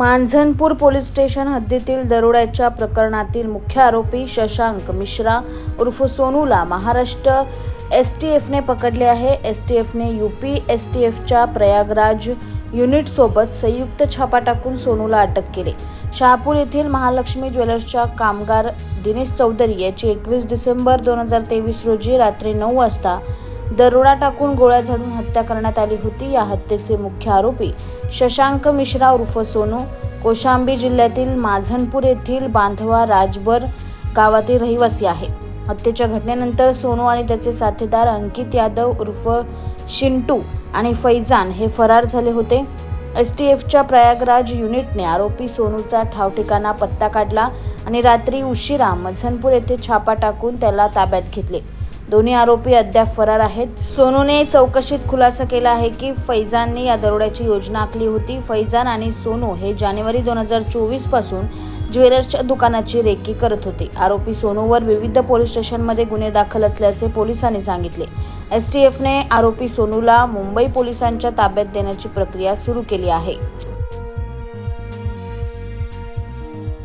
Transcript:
मांझनपूर police station हद्दीतील दरोड्याच्या प्रकरणातील मुख्य आरोपी शशांक मिश्रा उर्फ सोनूला महाराष्ट्र एस टी एफने पकडले आहे. एस टी एफने यू पी एस टी एफच्या प्रयागराज युनिटसोबत संयुक्त छापा टाकून सोनूला अटक केली. शहापूर येथील महालक्ष्मी ज्वेलर्सच्या कामगार दिनेश चौधरी याची एकवीस डिसेंबर दोन हजार तेवीस रोजी रात्री नऊ वाजता दरोडा टाकून गोळ्या झाडून हत्या करण्यात आली होती. या हत्येचे मुख्य आरोपी शशांक मिश्रा उर्फ सोनू. कोशांबी जिल्ह्यातील माझनपूर येथील बांधवा राजबर गावातील रहिवासी आहे. हत्येच्या घटनेनंतर सोनू आणि त्याचे साथीदार अंकित यादव उर्फ शिंटू आणि फैजान हे फरार झाले होते. एस टी एफच्या प्रयागराज युनिटने आरोपी सोनूचा ठावठिकाणा पत्ता काढला आणि रात्री उशिरा मझनपूर येथे छापा टाकून त्याला ताब्यात घेतले. दोन्ही आरोपी अद्याप फरार आहेत. सोनूने चौकशीत खुलासा केला आहे की फैजानने या दरोड्याची योजना आखली होती. फैजान आणि सोनू हे जानेवारी दोन हजार चोवीसपासून ज्वेलर्सच्या दुकानाची रेकी करत होते. आरोपी सोनूवर विविध पोलीस स्टेशनमध्ये गुन्हे दाखल असल्याचे पोलिसांनी सांगितले. एस टी एफने आरोपी सोनूला मुंबई पोलिसांच्या ताब्यात देण्याची प्रक्रिया सुरू केली आहे.